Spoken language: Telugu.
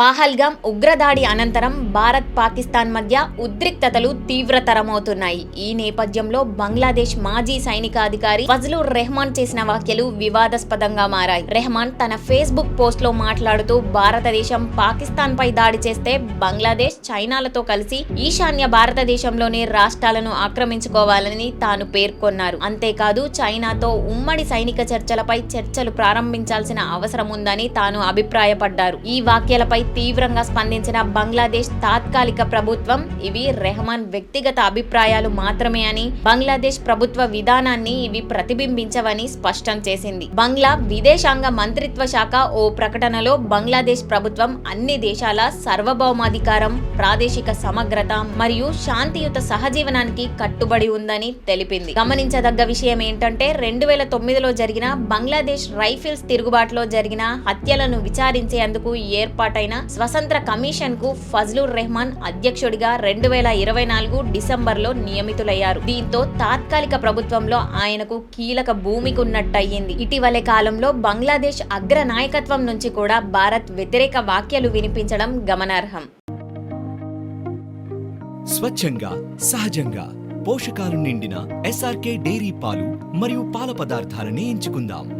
పాహల్గామ్ ఉగ్రదాడి అనంతరం భారత్ పాకిస్తాన్ మధ్య ఉద్రిక్తతలు తీవ్రతరమవుతున్నాయి. ఈ నేపథ్యంలో బంగ్లాదేశ్ మాజీ సైనికాధికారి ఫజ్లుర్ రెహమాన్ చేసిన వ్యాఖ్యలు వివాదాస్పదంగా మారాయి. రెహమాన్ తన ఫేస్బుక్ పోస్ట్లో మాట్లాడుతూ భారతదేశం పాకిస్తాన్ పై దాడి చేస్తే బంగ్లాదేశ్ చైనాలతో కలిసి ఈశాన్య భారతదేశంలోని రాష్ట్రాలను ఆక్రమించుకోవాలని తాను పేర్కొన్నారు. అంతేకాదు చైనాతో ఉమ్మడి సైనిక చర్చలపై చర్చలు ప్రారంభించాల్సిన అవసరం ఉందని తాను అభిప్రాయపడ్డారు. ఈ వాక్యాలపై తీవ్రంగా స్పందించిన బంగ్లాదేశ్ తాత్కాలిక ప్రభుత్వం ఇవి రెహమాన్ వ్యక్తిగత అభిప్రాయాలు మాత్రమే అని బంగ్లాదేశ్ ప్రభుత్వ విధానాన్ని ఇవి ప్రతిబింబించవని స్పష్టం చేసింది. బంగ్లా విదేశాంగ మంత్రిత్వ శాఖ ఓ ప్రకటనలో బంగ్లాదేశ్ ప్రభుత్వం అన్ని దేశాల సార్వభౌమాధికారం ప్రాదేశిక సమగ్రత మరియు శాంతియుత సహజీవనానికి కట్టుబడి ఉందని తెలిపింది. గమనించదగ్గ విషయం ఏంటంటే రెండు వేల తొమ్మిదిలో జరిగిన బంగ్లాదేశ్ రైఫిల్స్ తిరుగుబాటులో జరిగిన హత్యలను విచారించేందుకు ఏర్పాటైన స్వతంత్ర కమిషన్కు ఫజ్లుర్ రెహమాన్ అధ్యక్షుడిగా రెండు వేల ఇరవై నాలుగు డిసెంబర్లో నియమితులయ్యారు. దీంతో తాత్కాలిక ప్రభుత్వంలో ఆయనకు కీలక భూమికి ఉన్నట్టయింది ఇటీవలే కాలంలో బంగ్లాదేశ్ అగ్ర నాయకత్వం నుంచి కూడా భారత్ వ్యతిరేక వాక్యాలు వినిపించడం గమనార్హం. స్వచ్ఛంగా సహజంగా పోషకాలు నిండిన ఎస్ఆర్కే డైరీ పాలు మరియు పాల పదార్థాలని ఎంచుకుందాం.